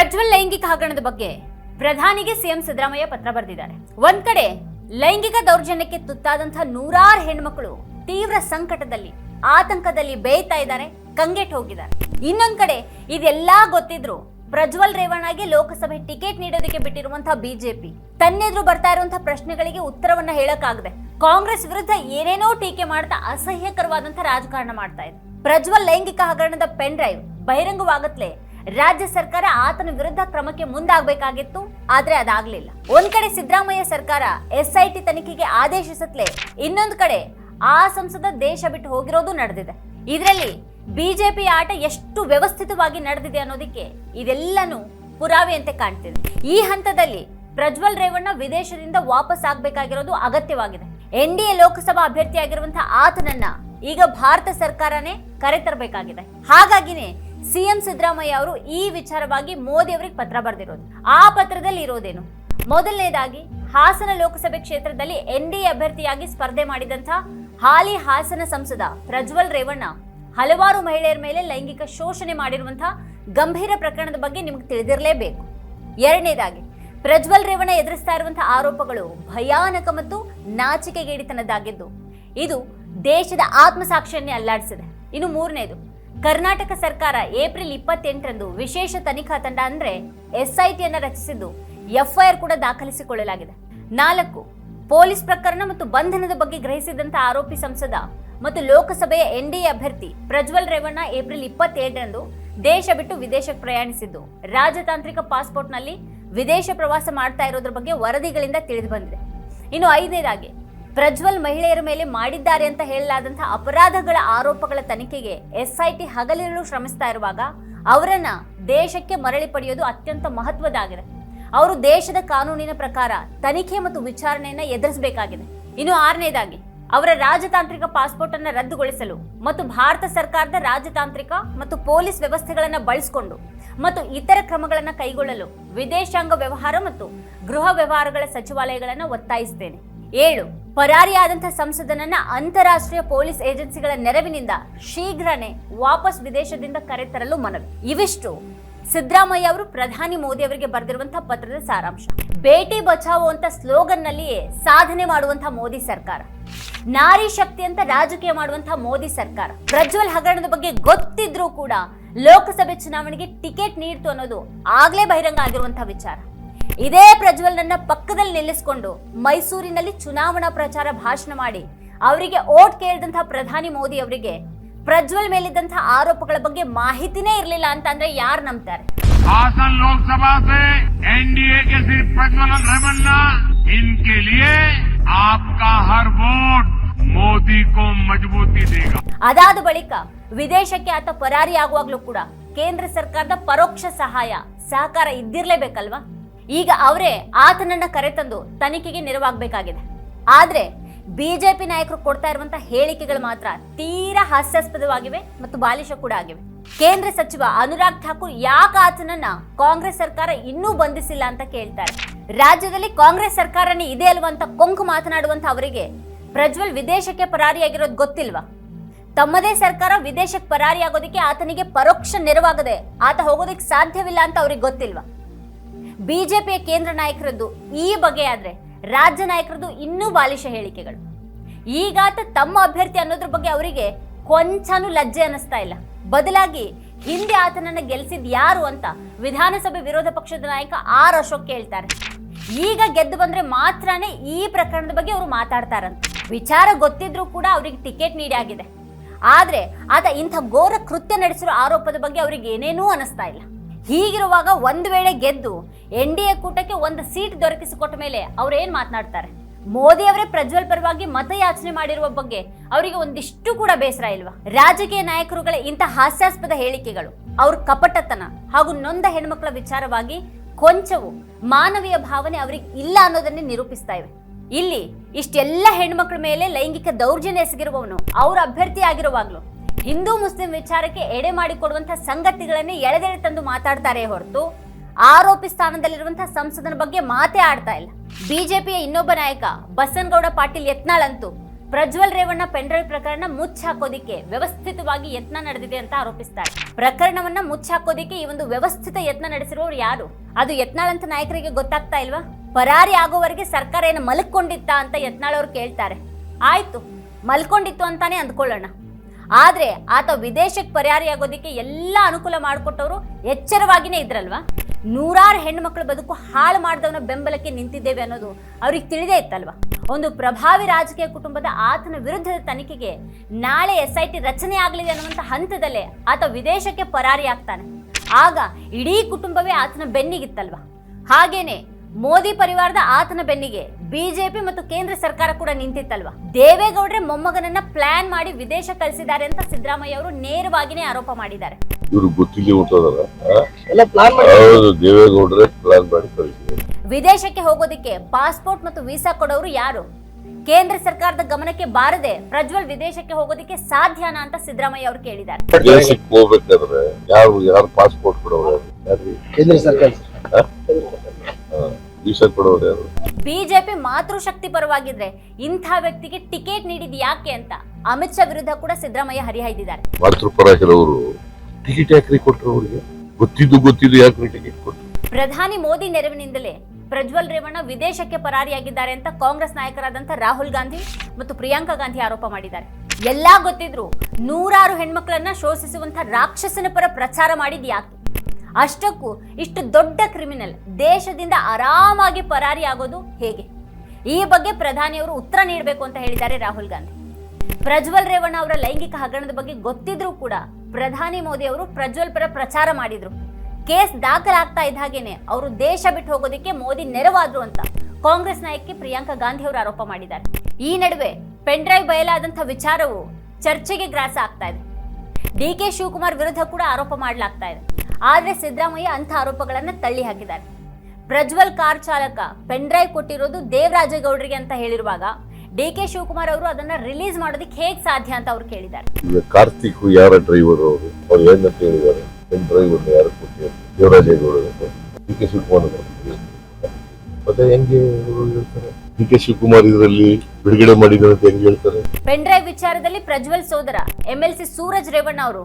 ಪ್ರಜ್ವಲ್ ಲೈಂಗಿಕ ಹಗರಣದ ಬಗ್ಗೆ ಪ್ರಧಾನಿಗೆ ಸಿಎಂ ಸಿದ್ದರಾಮಯ್ಯ ಪತ್ರ ಬರೆದಿದ್ದಾರೆ. ಒಂದ್ ಕಡೆ ಲೈಂಗಿಕ ದೌರ್ಜನ್ಯಕ್ಕೆ ತುತ್ತಾದಂತಹ ನೂರಾರು ಹೆಣ್ಮಕ್ಳು ತೀವ್ರ ಸಂಕಟದಲ್ಲಿ, ಆತಂಕದಲ್ಲಿ ಬೇಯ್ತಾ ಇದ್ದಾರೆ, ಕಂಗೆಟ್ ಹೋಗಿದ್ದಾರೆ. ಇನ್ನೊಂದ್ ಕಡೆ ಇದೆಲ್ಲಾ ಗೊತ್ತಿದ್ರು ಪ್ರಜ್ವಲ್ ರೇವಣ್ಣಗೆ ಲೋಕಸಭೆ ಟಿಕೆಟ್ ನೀಡೋದಕ್ಕೆ ಬಿಟ್ಟಿರುವಂತಹ ಬಿಜೆಪಿ, ತನ್ನೆದುರು ಬರ್ತಾ ಇರುವಂತಹ ಪ್ರಶ್ನೆಗಳಿಗೆ ಉತ್ತರವನ್ನ ಹೇಳಕ್ಕಾಗದೆ ಕಾಂಗ್ರೆಸ್ ವಿರುದ್ಧ ಏನೇನೋ ಟೀಕೆ ಮಾಡ್ತಾ ಅಸಹ್ಯಕರವಾದಂತಹ ರಾಜಕಾರಣ ಮಾಡ್ತಾ ಇದೆ. ಪ್ರಜ್ವಲ್ ಲೈಂಗಿಕ ಹಗರಣದ ಪೆನ್ ಡ್ರೈವ್ ಬಹಿರಂಗವಾಗತ್ಲೆ ರಾಜ್ಯ ಸರ್ಕಾರ ಆತನ ವಿರುದ್ಧ ಕ್ರಮಕ್ಕೆ ಮುಂದಾಗಬೇಕಾಗಿತ್ತು, ಆದ್ರೆ ಅದಾಗ್ಲಿಲ್ಲ. ಒಂದ್ ಕಡೆ ಸಿದ್ದರಾಮಯ್ಯ ಸರ್ಕಾರ ಎಸ್ಐಟಿ ತನಿಖೆಗೆ ಆದೇಶಿಸತ್ಲೆ ಇನ್ನೊಂದು ಕಡೆ ಆ ಸಂಸದ ದೇಶ ಬಿಟ್ಟು ಹೋಗಿರೋದು ನಡೆದಿದೆ. ಇದರಲ್ಲಿ ಬಿಜೆಪಿ ಆಟ ಎಷ್ಟು ವ್ಯವಸ್ಥಿತವಾಗಿ ನಡೆದಿದೆ ಅನ್ನೋದಕ್ಕೆ ಇದೆಲ್ಲನೂ ಪುರಾವೆಯಂತೆ ಕಾಣ್ತಿದೆ. ಈ ಹಂತದಲ್ಲಿ ಪ್ರಜ್ವಲ್ ರೇವಣ್ಣ ವಿದೇಶದಿಂದ ವಾಪಸ್ ಆಗ್ಬೇಕಾಗಿರೋದು ಅಗತ್ಯವಾಗಿದೆ. ಎನ್ ಡಿ ಎ ಲೋಕಸಭಾ ಅಭ್ಯರ್ಥಿಯಾಗಿರುವಂತಹ ಆತನನ್ನ ಈಗ ಭಾರತ ಸರ್ಕಾರನೇ ಕರೆತರಬೇಕಾಗಿದೆ. ಹಾಗಾಗಿನೇ ಸಿಎಂ ಸಿದ್ದರಾಮಯ್ಯ ಅವರು ಈ ವಿಚಾರವಾಗಿ ಮೋದಿ ಅವರಿಗೆ ಪತ್ರ ಬರೆದಿರೋದು. ಆ ಪತ್ರದಲ್ಲಿ ಇರೋದೇನು? ಮೊದಲನೇದಾಗಿ, ಹಾಸನ ಲೋಕಸಭೆ ಕ್ಷೇತ್ರದಲ್ಲಿ ಎನ್ ಡಿ ಅಭ್ಯರ್ಥಿಯಾಗಿ ಸ್ಪರ್ಧೆ ಮಾಡಿದಂಥ ಹಾಲಿ ಹಾಸನ ಸಂಸದ ಪ್ರಜ್ವಲ್ ರೇವಣ್ಣ ಹಲವಾರು ಮಹಿಳೆಯರ ಮೇಲೆ ಲೈಂಗಿಕ ಶೋಷಣೆ ಮಾಡಿರುವಂತಹ ಗಂಭೀರ ಪ್ರಕರಣದ ಬಗ್ಗೆ ನಿಮಗೆ ತಿಳಿದಿರಲೇಬೇಕು. ಎರಡನೇದಾಗಿ, ಪ್ರಜ್ವಲ್ ರೇವಣ್ಣ ಎದುರಿಸ್ತಾ ಇರುವಂತಹ ಆರೋಪಗಳು ಭಯಾನಕ ಮತ್ತು ನಾಚಿಕೆಗೇಡಿತನದ್ದಾಗಿದ್ದು, ಇದು ದೇಶದ ಆತ್ಮಸಾಕ್ಷಿಯನ್ನೇ ಅಲ್ಲಾಡಿಸಿದೆ. ಇನ್ನು ಮೂರನೇದು ಕರ್ನಾಟಕ ಸರ್ಕಾರ ಏಪ್ರಿಲ್ ಇಪ್ಪತ್ತೆಂಟರಂದು ವಿಶೇಷ ತನಿಖಾ ತಂಡ ಅಂದ್ರೆ ಎಸ್ಐಟಿಯನ್ನ ರಚಿಸಿದ್ದು ಎಫ್ಐಆರ್ ಕೂಡ ದಾಖಲಿಸಿಕೊಳ್ಳಲಾಗಿದೆ. ನಾಲ್ಕು, ಪೊಲೀಸ್ ಪ್ರಕರಣ ಮತ್ತು ಬಂಧನದ ಬಗ್ಗೆ ಗ್ರಹಿಸಿದಂತ ಆರೋಪಿ ಸಂಸದ ಮತ್ತು ಲೋಕಸಭೆಯ ಎನ್ಡಿಎ ಅಭ್ಯರ್ಥಿ ಪ್ರಜ್ವಲ್ ರೇವಣ್ಣ ಏಪ್ರಿಲ್ ಇಪ್ಪತ್ತೆರಡರಂದು ದೇಶ ಬಿಟ್ಟು ವಿದೇಶಕ್ಕೆ ಪ್ರಯಾಣಿಸಿದ್ದು. ರಾಜತಾಂತ್ರಿಕ ಪಾಸ್ಪೋರ್ಟ್ನಲ್ಲಿ ವಿದೇಶ ಪ್ರವಾಸ ಮಾಡ್ತಾ ಇರೋದ್ರ ಬಗ್ಗೆ ವರದಿಗಳಿಂದ ತಿಳಿದು ಬಂದಿದೆ. ಇನ್ನು ಐದನೇದಾಗಿ ಪ್ರಜ್ವಲ್ ಮಹಿಳೆಯರ ಮೇಲೆ ಮಾಡಿದ್ದಾರೆ ಅಂತ ಹೇಳಲಾದಂತಹ ಅಪರಾಧಗಳ ಆರೋಪಗಳ ತನಿಖೆಗೆ ಎಸ್ಐಟಿ ಹಗಲಿರಲು ಶ್ರಮಿಸ್ತಾ ಇರುವಾಗ ಅವರನ್ನ ದೇಶಕ್ಕೆ ಮರಳಿ ಪಡೆಯೋದು ಅತ್ಯಂತ ಮಹತ್ವದಾಗಿದೆ. ಅವರು ದೇಶದ ಕಾನೂನಿನ ಪ್ರಕಾರ ತನಿಖೆ ಮತ್ತು ವಿಚಾರಣೆಯನ್ನ ಎದುರಿಸಬೇಕಾಗಿದೆ. ಇನ್ನು ಆರನೇದಾಗಿ, ಅವರ ರಾಜತಾಂತ್ರಿಕ ಪಾಸ್ಪೋರ್ಟ್ ಅನ್ನು ರದ್ದುಗೊಳಿಸಲು ಮತ್ತು ಭಾರತ ಸರ್ಕಾರದ ರಾಜತಾಂತ್ರಿಕ ಮತ್ತು ಪೊಲೀಸ್ ವ್ಯವಸ್ಥೆಗಳನ್ನು ಬಳಸಿಕೊಂಡು ಮತ್ತು ಇತರ ಕ್ರಮಗಳನ್ನು ಕೈಗೊಳ್ಳಲು ವಿದೇಶಾಂಗ ವ್ಯವಹಾರ ಮತ್ತು ಗೃಹ ವ್ಯವಹಾರಗಳ ಸಚಿವಾಲಯಗಳನ್ನು ಒತ್ತಾಯಿಸುತ್ತೇನೆ ಏಳು ಪರಾರಿಯಾದಂತಹ ಸಂಸದನನ್ನ ಅಂತಾರಾಷ್ಟ್ರೀಯ ಪೊಲೀಸ್ ಏಜೆನ್ಸಿಗಳ ನೆರವಿನಿಂದ ಶೀಘ್ರನೇ ವಾಪಸ್ ವಿದೇಶದಿಂದ ಕರೆತರಲು ಮನವಿ. ಇವಿಷ್ಟು. ಸಿದ್ದರಾಮಯ್ಯ ಅವರು ಪ್ರಧಾನಿ ಮೋದಿ ಅವರಿಗೆ ಬರೆದಿರುವಂತಹ ಪತ್ರದ ಸಾರಾಂಶ. ಬೇಟಿ ಬಚಾವೋ ಅಂತ ಸ್ಲೋಗನ್ ನಲ್ಲಿಯೇ ಸಾಧನೆ ಮಾಡುವಂತಹ ಮೋದಿ ಸರ್ಕಾರ. ನಾರಿ ಶಕ್ತಿ ಅಂತ ರಾಜಕೀಯ ಮಾಡುವಂತಹ ಮೋದಿ ಸರ್ಕಾರ. ಪ್ರಜ್ವಲ್ ಹಗರಣದ ಬಗ್ಗೆ ಗೊತ್ತಿದ್ರೂ ಕೂಡ ಲೋಕಸಭೆ ಚುನಾವಣೆಗೆ ಟಿಕೆಟ್ ನೀಡ್ತು ಅನ್ನೋದು ಆಗ್ಲೇ ಬಹಿರಂಗ ಆಗಿರುವಂತಹ ವಿಚಾರ. ಇದೇ ಪ್ರಜ್ವಲ್ನನ್ನ ಪಕ್ಕದಲ್ಲಿ ನಿಲ್ಲಿಸಿಕೊಂಡು ಮೈಸೂರಿನಲ್ಲಿ ಚುನಾವಣಾ ಪ್ರಚಾರ ಭಾಷಣ ಮಾಡಿ ಅವರಿಗೆ ಓಟ್ ಕೇಳಿದಂತಹ ಪ್ರಧಾನಿ ಮೋದಿ ಅವರಿಗೆ ಪ್ರಜ್ವಲ್ ಮೇಲಿದ್ದಂತಹ ಆರೋಪಗಳ ಬಗ್ಗೆ ಮಾಹಿತಿನೇ ಇರಲಿಲ್ಲ ಅಂತ ಅಂದ್ರೆ ಯಾರು ನಂಬುತ್ತಾರೆ ಹಾಸನ್ ಲೋಕಸಭಾ ಎನ್ಡಿಎ ರಮಣ್ಣ. ಇನ್ಕೆ ಲಿಯೆ ಆಪ್ಕಾ ಹರ್ ವೋಟ್. ಮೋದಿ ಕೋ ಮಜಬೂತಿ ದೇಗಾ. ಅದಾದ ಬಳಿಕ ವಿದೇಶಕ್ಕೆ ಆತ ಆಗುವಾಗ್ಲೂ ಕೂಡ ಕೇಂದ್ರ ಸರ್ಕಾರದ ಪರೋಕ್ಷ ಸಹಾಯ ಸಹಕಾರ ಇದ್ದಿರಲೇಬೇಕಲ್ವಾ? ಈಗ ಅವರೇ ಆತನನ್ನ ಕರೆತಂದು ತನಿಖೆಗೆ ನೆರವಾಗಬೇಕಾಗಿದೆ. ಆದ್ರೆ ಬಿಜೆಪಿ ನಾಯಕರು ಕೊಡ್ತಾ ಇರುವಂತಹ ಹೇಳಿಕೆಗಳು ಮಾತ್ರ ತೀರಾ ಹಾಸ್ಯಾಸ್ಪದವಾಗಿವೆ ಮತ್ತು ಬಾಲಿಶ ಕೂಡ ಆಗಿವೆ. ಕೇಂದ್ರ ಸಚಿವ ಅನುರಾಗ್ ಠಾಕೂರ್ ಯಾಕೆ ಆತನನ್ನ ಕಾಂಗ್ರೆಸ್ ಸರ್ಕಾರ ಇನ್ನೂ ಬಂಧಿಸಿಲ್ಲ ಅಂತ ಕೇಳ್ತಾರೆ. ರಾಜ್ಯದಲ್ಲಿ ಕಾಂಗ್ರೆಸ್ ಸರ್ಕಾರನೇ ಇದೆ ಅಲ್ವಂತ ಕೊಂಕು ಮಾತನಾಡುವಂತ ಅವರಿಗೆ ಪ್ರಜ್ವಲ್ ವಿದೇಶಕ್ಕೆ ಪರಾರಿಯಾಗಿರೋದು ಗೊತ್ತಿಲ್ವಾ? ತಮ್ಮದೇ ಸರ್ಕಾರ ವಿದೇಶಕ್ಕೆ ಪರಾರಿಯಾಗೋದಕ್ಕೆ ಆತನಿಗೆ ಪರೋಕ್ಷ ನೆರವಾಗದೆ ಆತ ಹೋಗೋದಕ್ಕೆ ಸಾಧ್ಯವಿಲ್ಲ ಅಂತ ಅವ್ರಿಗೆ ಗೊತ್ತಿಲ್ವಾ? ಬಿಜೆಪಿಯ ಕೇಂದ್ರ ನಾಯಕರದ್ದು ಈ ಬಗೆಯಾದ್ರೆ ರಾಜ್ಯ ನಾಯಕರದ್ದು ಇನ್ನೂ ಬಾಲಿಶ ಹೇಳಿಕೆಗಳು. ಈಗಾತ ತಮ್ಮ ಅಭ್ಯರ್ಥಿ ಅನ್ನೋದ್ರ ಬಗ್ಗೆ ಅವರಿಗೆ ಕೊಂಚನೂ ಲಜ್ಜೆ ಅನಿಸ್ತಾ ಇಲ್ಲ. ಬದಲಾಗಿ ಹಿಂದೆ ಆತನನ್ನ ಗೆಲ್ಸಿದ್ ಯಾರು ಅಂತ ವಿಧಾನಸಭೆ ವಿರೋಧ ಪಕ್ಷದ ನಾಯಕ ಆರ್ ಅಶೋಕ್ ಕೇಳ್ತಾರೆ ಈಗ ಗೆದ್ದು ಬಂದ್ರೆ ಮಾತ್ರನೇ ಈ ಪ್ರಕರಣದ ಬಗ್ಗೆ ಅವರು ಮಾತಾಡ್ತಾರಂತ. ವಿಚಾರ ಗೊತ್ತಿದ್ರೂ ಕೂಡ ಅವರಿಗೆ ಟಿಕೆಟ್ ನೀಡಿ ಆಗಿದೆ. ಆದ್ರೆ ಆತ ಇಂಥ ಘೋರ ಕೃತ್ಯ ನಡೆಸಿರೋ ಆರೋಪದ ಬಗ್ಗೆ ಅವರಿಗೆ ಏನೇನೂ ಅನಿಸ್ತಾ ಇಲ್ಲ. ಹೀಗಿರುವಾಗ ಒಂದು ವೇಳೆ ಗೆದ್ದು ಎನ್ ಡಿ ಎ ಕೂಟಕ್ಕೆ ಒಂದು ಸೀಟ್ ದೊರಕಿಸಿಕೊಟ್ಟ ಮೇಲೆ ಅವ್ರು ಏನು ಮಾತನಾಡ್ತಾರೆ? ಮೋದಿ ಅವರೇ ಪ್ರಜ್ವಲ್ ಪರವಾಗಿ ಮತಯಾಚನೆ ಮಾಡಿರುವ ಬಗ್ಗೆ ಅವರಿಗೆ ಒಂದಿಷ್ಟು ಕೂಡ ಬೇಸರ ಇಲ್ವಾ? ರಾಜಕೀಯ ನಾಯಕರುಗಳ ಇಂಥ ಹಾಸ್ಯಾಸ್ಪದ ಹೇಳಿಕೆಗಳು, ಅವ್ರ ಕಪಟತನ ಹಾಗೂ ನೊಂದ ಹೆಣ್ಮಕ್ಳ ವಿಚಾರವಾಗಿ ಕೊಂಚವು ಮಾನವೀಯ ಭಾವನೆ ಅವರಿಗೆ ಇಲ್ಲ ಅನ್ನೋದನ್ನೇ ನಿರೂಪಿಸ್ತಾ ಇವೆ. ಇಲ್ಲಿ ಇಷ್ಟೆಲ್ಲ ಹೆಣ್ಮಕ್ಳ ಮೇಲೆ ಲೈಂಗಿಕ ದೌರ್ಜನ್ಯ ಎಸಗಿರುವವನು ಅವ್ರ ಅಭ್ಯರ್ಥಿ ಆಗಿರುವಾಗ್ಲೂ ಹಿಂದೂ ಮುಸ್ಲಿಂ ವಿಚಾರಕ್ಕೆ ಎಡೆ ಮಾಡಿಕೊಡುವಂತಹ ಸಂಗತಿಗಳನ್ನೇ ಎಳೆದೆಳೆ ತಂದು ಮಾತಾಡ್ತಾರೆ ಹೊರತು ಆರೋಪಿ ಸ್ಥಾನದಲ್ಲಿರುವಂತಹ ಸಂಸದನ ಬಗ್ಗೆ ಮಾತೇ ಆಡ್ತಾ ಇಲ್ಲ. ಬಿಜೆಪಿಯ ಇನ್ನೊಬ್ಬ ನಾಯಕ ಬಸನಗೌಡ ಪಾಟೀಲ್ ಯತ್ನಾಳ್ ಅಂತೂ ಪ್ರಜ್ವಲ್ ರೇವಣ್ಣ ಪೆಂಡ್ರೈವ್ ಪ್ರಕರಣ ಮುಚ್ಚಾಕೋದಿಕ್ಕೆ ವ್ಯವಸ್ಥಿತವಾಗಿ ಯತ್ನ ನಡೆದಿದೆ ಅಂತ ಆರೋಪಿಸ್ತಾರೆ. ಪ್ರಕರಣವನ್ನ ಮುಚ್ಚಾಕೋದಿಕ್ಕೆ ಈ ಒಂದು ವ್ಯವಸ್ಥಿತ ಯತ್ನ ನಡೆಸಿರೋರು ಯಾರು? ಅದು ಯತ್ನಾಳ್ ನಾಯಕರಿಗೆ ಗೊತ್ತಾಗ್ತಾ ಇಲ್ವಾ? ಪರಾರಿ ಆಗೋವರೆಗೆ ಸರ್ಕಾರ ಏನು ಮಲ್ಕೊಂಡಿತ್ತಾ ಅಂತ ಯತ್ನಾಳ್ ಅವ್ರು ಕೇಳ್ತಾರೆ. ಆಯ್ತು, ಮಲ್ಕೊಂಡಿತ್ತು ಅಂತಾನೆ ಅಂದ್ಕೊಳ್ಳೋಣ. ಆದ್ರೆ ಆತ ವಿದೇಶಕ್ಕೆ ಪರಾರಿಯಾಗೋದಕ್ಕೆ ಎಲ್ಲ ಅನುಕೂಲ ಮಾಡಿಕೊಟ್ಟವರು ಎಚ್ಚರವಾಗಿನೇ ಇದ್ರಲ್ವಾ? ನೂರಾರು ಹೆಣ್ಮಕ್ಳ ಬದುಕು ಹಾಳು ಮಾಡಿದವನ ಬೆಂಬಲಕ್ಕೆ ನಿಂತಿದ್ದೇವೆ ಅನ್ನೋದು ಅವ್ರಿಗೆ ತಿಳಿದೇ ಇತ್ತಲ್ವಾ? ಒಂದು ಪ್ರಭಾವಿ ರಾಜಕೀಯ ಕುಟುಂಬದ ಆತನ ವಿರುದ್ಧದ ತನಿಖೆಗೆ ನಾಳೆ ಎಸ್ ಐ ಟಿ ರಚನೆ ಆಗಲಿದೆ ಅನ್ನುವಂಥ ಹಂತದಲ್ಲೇ ಆತ ವಿದೇಶಕ್ಕೆ ಪರಾರಿ ಆಗ್ತಾನೆ ಆಗ ಇಡೀ ಕುಟುಂಬವೇ ಆತನ ಬೆನ್ನಿಗಿತ್ತಲ್ವಾ? ಹಾಗೇನೆ ಮೋದಿ ಪರಿವಾರದ ಆತನ ಬೆನ್ನಿಗೆ ಬಿಜೆಪಿ ಮತ್ತು ಕೇಂದ್ರ ಸರ್ಕಾರ ಕೂಡ ನಿಂತಿತ್ತಲ್ವಾ? ದೇವೇಗೌಡರೇ ಮೊಮ್ಮಗನನ್ನ ಪ್ಲಾನ್ ಮಾಡಿ ವಿದೇಶ ಕಳಿಸಿದ್ದಾರೆ ಅಂತ ಸಿದ್ದರಾಮಯ್ಯ ಅವರು ನೇರವಾಗಿನೇ ಆರೋಪ ಮಾಡಿದ್ದಾರೆ. ಇವ್ರು ದೇವೇಗೌಡ್ರೆ ಪ್ಲಾನ್ ಮಾಡಿ ವಿದೇಶಕ್ಕೆ ಹೋಗೋದಿಕ್ಕೆ ಪಾಸ್ಪೋರ್ಟ್ ಮತ್ತು ವೀಸಾ ಕೊಡೋರು ಯಾರು? ಕೇಂದ್ರ ಸರ್ಕಾರದ ಗಮನಕ್ಕೆ ಬಾರದೆ ಪ್ರಜ್ವಲ್ ವಿದೇಶಕ್ಕೆ ಹೋಗೋದಕ್ಕೆ ಸಾಧ್ಯನಾ ಅಂತ ಸಿದ್ದರಾಮಯ್ಯ ಅವರು ಕೇಳಿದ್ದಾರೆ. ಹೋಗ್ಬೇಕಾದ್ರೆ ಯಾರು ಯಾರು ಪಾಸ್ಪೋರ್ಟ್ ಕೊಡೋರು? ಕೇಂದ್ರ ಸರ್ಕಾರ. ಕೊಡೋರು ಬಿಜೆಪಿ ಮಾತೃಶಕ್ತಿ ಪರವಾಗಿದ್ರೆ ಇಂಥ ವ್ಯಕ್ತಿಗೆ ಟಿಕೆಟ್ ನೀಡಿದ್ ಯಾಕೆ ಅಂತ ಅಮಿತ್ ಶಾ ವಿರುದ್ಧ ಕೂಡ ಸಿದ್ದರಾಮಯ್ಯ ಹರಿಹಾಯ್ದಿದ್ದಾರೆ. ಮಾತೃಪರ ಕೆಲವರು ಟಿಕೆಟ್ ಯಾಕ್ರಿ ಕೊಟ್ರು ಅವರಿಗೆ? ಗೊತ್ತಿದ್ದು ಗೊತ್ತಿದ್ದು ಯಾಕ್ರಿ ಟಿಕೆಟ್ ಕೊಟ್ರು? ಪ್ರಧಾನಿ ಮೋದಿ ನೆರವಿನಿಂದಲೇ ಪ್ರಜ್ವಲ್ ರೇವಣ್ಣ ವಿದೇಶಕ್ಕೆ ಪರಾರಿಯಾಗಿದ್ದಾರೆ ಅಂತ ಕಾಂಗ್ರೆಸ್ ನಾಯಕರಾದಂಥ ರಾಹುಲ್ ಗಾಂಧಿ ಮತ್ತು ಪ್ರಿಯಾಂಕಾ ಗಾಂಧಿ ಆರೋಪ ಮಾಡಿದ್ದಾರೆ. ಎಲ್ಲಾ ಗೊತ್ತಿದ್ರು ನೂರಾರು ಹೆಣ್ಮಕ್ಳನ್ನ ಶೋಷಿಸುವಂತ ರಾಕ್ಷಸನ ಪರ ಪ್ರಚಾರ ಮಾಡಿದ್ ಯಾಕೆ? ಅಷ್ಟಕ್ಕೂ ಇಷ್ಟು ದೊಡ್ಡ ಕ್ರಿಮಿನಲ್ ದೇಶದಿಂದ ಆರಾಮಾಗಿ ಪರಾರಿ ಆಗೋದು ಹೇಗೆ? ಈ ಬಗ್ಗೆ ಪ್ರಧಾನಿಯವರು ಉತ್ತರ ನೀಡಬೇಕು ಅಂತ ಹೇಳಿದ್ದಾರೆ ರಾಹುಲ್ ಗಾಂಧಿ. ಪ್ರಜ್ವಲ್ ರೇವಣ್ಣ ಅವರ ಲೈಂಗಿಕ ಹಗರಣದ ಬಗ್ಗೆ ಗೊತ್ತಿದ್ರೂ ಕೂಡ ಪ್ರಧಾನಿ ಮೋದಿ ಅವರು ಪ್ರಜ್ವಲ್ ಪರ ಪ್ರಚಾರ ಮಾಡಿದ್ರು. ಕೇಸ್ ದಾಖಲಾಗ್ತಾ ಇದ್ದ ಹಾಗೇನೆ ಅವರು ದೇಶ ಬಿಟ್ಟು ಹೋಗೋದಕ್ಕೆ ಮೋದಿ ನೆರವಾದ್ರು ಅಂತ ಕಾಂಗ್ರೆಸ್ ನಾಯಕಿ ಪ್ರಿಯಾಂಕಾ ಗಾಂಧಿ ಅವರು ಆರೋಪ ಮಾಡಿದ್ದಾರೆ. ಈ ನಡುವೆ ಪೆನ್ಡ್ರೈವ್ ಬಯಲಾದಂಥ ವಿಚಾರವು ಚರ್ಚೆಗೆ ಗ್ರಾಸ ಆಗ್ತಾ ಇದೆ. ಡಿ ಕೆ ಶಿವಕುಮಾರ್ ವಿರುದ್ಧ ಕೂಡ ಆರೋಪ ಮಾಡಲಾಗ್ತಾ ಇದೆ. ಆದ್ರೆ ಸಿದ್ದರಾಮಯ್ಯ ಅಂಥ ಆರೋಪಗಳನ್ನ ತಳ್ಳಿ ಹಾಕಿದ್ದಾರೆ. ಪ್ರಜ್ವಲ್ ಕಾರ್ ಚಾಲಕ ಪೆನ್ಡ್ರೈವ್ ಕೊಟ್ಟಿರೋದು ದೇವರಾಜೇಗೌಡರಿಗೆ ಅಂತ ಹೇಳಿರುವಾಗ ಡಿ ಕೆ ಶಿವಕುಮಾರ್ ಅವರು ಅದನ್ನ ರಿಲೀಸ್ ಮಾಡೋದಕ್ಕೆ ಹೇಗ್ ಸಾಧ್ಯ ಅಂತ ಅವ್ರು ಕೇಳಿದ್ದಾರೆ. ಕಾರ್ತಿಕ್ ಯಾರ ಡ್ರೈವರ್ ಅವರು? ಅವ್ರು ಏನಂತ ಹೇಳಿದ್ದಾರೆ ನಿಮ್ ಡ್ರೈವರ್ ಯಾರು ಕೊಟ್ಟಿದ್ದಾರೆ? ದೇವರಾಜೇಗೌಡ ಡಿ ಕೆ ಶಿವಕುಮಾರ್ ಮತ್ತೆ ಹೆಂಗೆ ಡಿ ಕೆ ಶಿವಕುಮಾರ್ ಇದರಲ್ಲಿ ಬಿಡುಗಡೆ ಮಾಡಿದ್ದಾರೆ ಅಂತ ಹೆಂಗ್ ಹೇಳ್ತಾರೆ? ಪೆನ್ಡ್ರೈವ್ ವಿಚಾರದಲ್ಲಿ ಪ್ರಜ್ವಲ್ ಸೋದರ ಎಂಎಲ್ಸಿ ಸೂರಜ್ ರೇವಣ್ಣ ಅವರು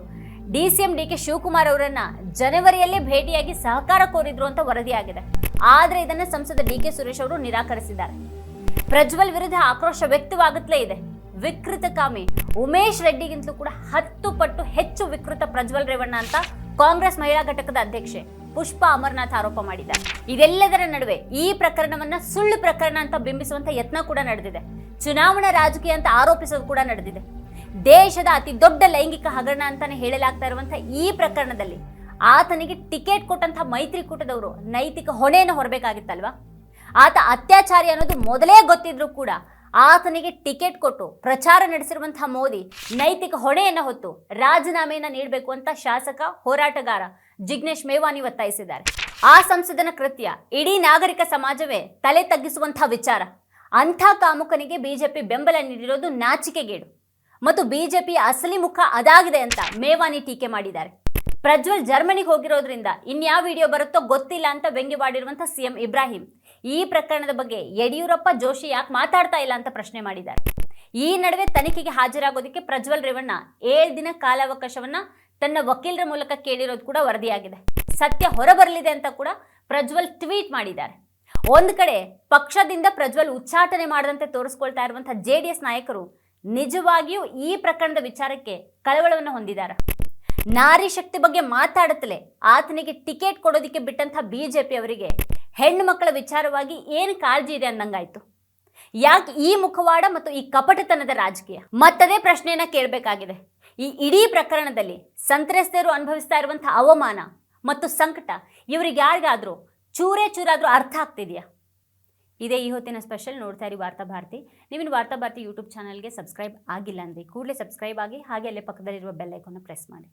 ಡಿಸಿಎಂ ಡಿ ಕೆ ಶಿವಕುಮಾರ್ ಅವರನ್ನ ಜನವರಿಯಲ್ಲೇ ಭೇಟಿಯಾಗಿ ಸಹಕಾರ ಕೋರಿದ್ರು ಅಂತ ವರದಿಯಾಗಿದೆ. ಆದ್ರೆ ಇದನ್ನ ಸಂಸದ ಡಿ ಕೆ ಸುರೇಶ್ ಅವರು ನಿರಾಕರಿಸಿದ್ದಾರೆ. ಪ್ರಜ್ವಲ್ ವಿರುದ್ಧ ಆಕ್ರೋಶ ವ್ಯಕ್ತವಾಗುತ್ತಲೇ ಇದೆ. ವಿಕೃತ ಕಾಮಿ ಉಮೇಶ್ ರೆಡ್ಡಿಗಿಂತಲೂ ಕೂಡ ಹತ್ತು ಪಟ್ಟು ಹೆಚ್ಚು ವಿಕೃತ ಪ್ರಜ್ವಲ್ ರೇವಣ್ಣ ಅಂತ ಕಾಂಗ್ರೆಸ್ ಮಹಿಳಾ ಘಟಕದ ಅಧ್ಯಕ್ಷೆ ಪುಷ್ಪ ಅಮರನಾಥ್ ಆರೋಪ ಮಾಡಿದ್ದಾರೆ. ಇದೆಲ್ಲದರ ನಡುವೆ ಈ ಪ್ರಕರಣವನ್ನ ಸುಳ್ಳು ಪ್ರಕರಣ ಅಂತ ಬಿಂಬಿಸುವಂತ ಯತ್ನ ಕೂಡ ನಡೆದಿದೆ. ಚುನಾವಣಾ ರಾಜಕೀಯ ಅಂತ ಆರೋಪಿಸೋದು ಕೂಡ ನಡೆದಿದೆ. ದೇಶದ ಅತಿ ದೊಡ್ಡ ಲೈಂಗಿಕ ಹಗರಣ ಅಂತಾನೆ ಹೇಳಲಾಗ್ತಾ ಇರುವಂತಹ ಈ ಪ್ರಕರಣದಲ್ಲಿ ಆತನಿಗೆ ಟಿಕೆಟ್ ಕೊಟ್ಟಂತಹ ಮೈತ್ರಿಕೂಟದವರು ನೈತಿಕ ಹೊಣೆಯನ್ನು ಹೊರಬೇಕಾಗಿತ್ತಲ್ವಾ? ಆತ ಅತ್ಯಾಚಾರಿ ಅನ್ನೋದು ಮೊದಲೇ ಗೊತ್ತಿದ್ರು ಕೂಡ ಆತನಿಗೆ ಟಿಕೆಟ್ ಕೊಟ್ಟು ಪ್ರಚಾರ ನಡೆಸಿರುವಂತಹ ಮೋದಿ ನೈತಿಕ ಹೊಣೆಯನ್ನು ಹೊತ್ತು ರಾಜೀನಾಮೆಯನ್ನು ನೀಡಬೇಕು ಅಂತ ಶಾಸಕ, ಹೋರಾಟಗಾರ ಜಿಗ್ನೇಶ್ ಮೇವಾನಿ ಒತ್ತಾಯಿಸಿದ್ದಾರೆ. ಆ ಸಂಸದನ ಕೃತ್ಯ ಇಡೀ ನಾಗರಿಕ ಸಮಾಜವೇ ತಲೆ ತಗ್ಗಿಸುವಂತಹ ವಿಚಾರ. ಅಂಥ ಕಾಮುಕನಿಗೆ ಬಿಜೆಪಿ ಬೆಂಬಲ ನೀಡಿರೋದು ನಾಚಿಕೆಗೇಡು. ಮತ್ತು ಬಿಜೆಪಿ ಅಸಲಿ ಮುಖ ಅದಾಗಿದೆ ಅಂತ ಮೇವಾನಿ ಟೀಕೆ ಮಾಡಿದ್ದಾರೆ. ಪ್ರಜ್ವಲ್ ಜರ್ಮನಿಗೆ ಹೋಗಿರೋದ್ರಿಂದ ಇನ್ಯಾವ ವಿಡಿಯೋ ಬರುತ್ತೋ ಗೊತ್ತಿಲ್ಲ ಅಂತ ವ್ಯಂಗ್ಯವಾಡಿರುವಂಥ ಸಿಎಂ ಇಬ್ರಾಹಿಂ. ಈ ಪ್ರಕರಣದ ಬಗ್ಗೆ ಯಡಿಯೂರಪ್ಪ ಜೋಶಿ ಯಾಕೆ ಮಾತಾಡ್ತಾ ಇಲ್ಲ ಅಂತ ಪ್ರಶ್ನೆ ಮಾಡಿದ್ದಾರೆ. ಈ ನಡುವೆ ತನಿಖೆಗೆ ಹಾಜರಾಗೋದಕ್ಕೆ ಪ್ರಜ್ವಲ್ ರೇವಣ್ಣ ಏಳು ದಿನ ಕಾಲಾವಕಾಶವನ್ನ ತನ್ನ ವಕೀಲರ ಮೂಲಕ ಕೇಳಿರೋದು ಕೂಡ ವರದಿಯಾಗಿದೆ. ಸತ್ಯ ಹೊರಬರಲಿದೆ ಅಂತ ಕೂಡ ಪ್ರಜ್ವಲ್ ಟ್ವೀಟ್ ಮಾಡಿದ್ದಾರೆ. ಒಂದು ಕಡೆ ಪಕ್ಷದಿಂದ ಪ್ರಜ್ವಲ್ ಉಚ್ಚಾಟನೆ ಮಾಡದಂತೆ ತೋರಿಸ್ಕೊಳ್ತಾ ಇರುವಂತಹ ಜೆಡಿಎಸ್ ನಾಯಕರು ನಿಜವಾಗಿಯೂ ಈ ಪ್ರಕರಣದ ವಿಚಾರಕ್ಕೆ ಕಳವಳವನ್ನು ಹೊಂದಿದ್ದಾರೆ ನಾರಿ ಶಕ್ತಿ ಬಗ್ಗೆ ಮಾತಾಡುತ್ತಲೇ ಆತನಿಗೆ ಟಿಕೆಟ್ ಕೊಡೋದಕ್ಕೆ ಬಿಟ್ಟಂಥ ಬಿಜೆಪಿ ಅವರಿಗೆ ಹೆಣ್ಣು ಮಕ್ಕಳ ವಿಚಾರವಾಗಿ ಏನು ಕಾಳಜಿ ಇದೆ ಅಂದಂಗಾಯ್ತು ಯಾಕೆ ಈ ಮುಖವಾಡ ಮತ್ತು ಈ ಕಪಟತನದ ರಾಜಕೀಯ? ಮತ್ತದೇ ಪ್ರಶ್ನೆಯನ್ನ ಕೇಳಬೇಕಾಗಿದೆ. ಈ ಇಡೀ ಪ್ರಕರಣದಲ್ಲಿ ಸಂತ್ರಸ್ತೆಯರು ಅನುಭವಿಸ್ತಾ ಇರುವಂತಹ ಅವಮಾನ ಮತ್ತು ಸಂಕಟ ಇವರಿಗೆ ಯಾರಿಗಾದ್ರೂ, ಚೂರೇ ಚೂರಾದ್ರೂ ಅರ್ಥ ಆಗ್ತಿದೆಯಾ? ಇದೇ ಈ ಹೊತ್ತಿನ ಸ್ಪೆಷಲ್ ನೋಡ್ತಾ ಇರಿ ವಾರ್ತಾ ಭಾರತಿ. ನೀವಿನ ವಾರ್ತಾ ಭಾರತಿ ಯೂಟ್ಯೂಬ್ ಚಾನಲ್ಗೆ ಸಬ್ಸ್ಕ್ರೈಬ್ ಆಗಿಲ್ಲ ಅಂದರೆ ಕೂಡಲೇ ಸಬ್ಸ್ಕ್ರೈಬ್ ಆಗಿ ಹಾಗೆ ಅಲ್ಲೇ ಪಕ್ಕದಲ್ಲಿರುವ ಬೆಲ್ ಐಕಾನ್ನ ಪ್ರೆಸ್ ಮಾಡಿ.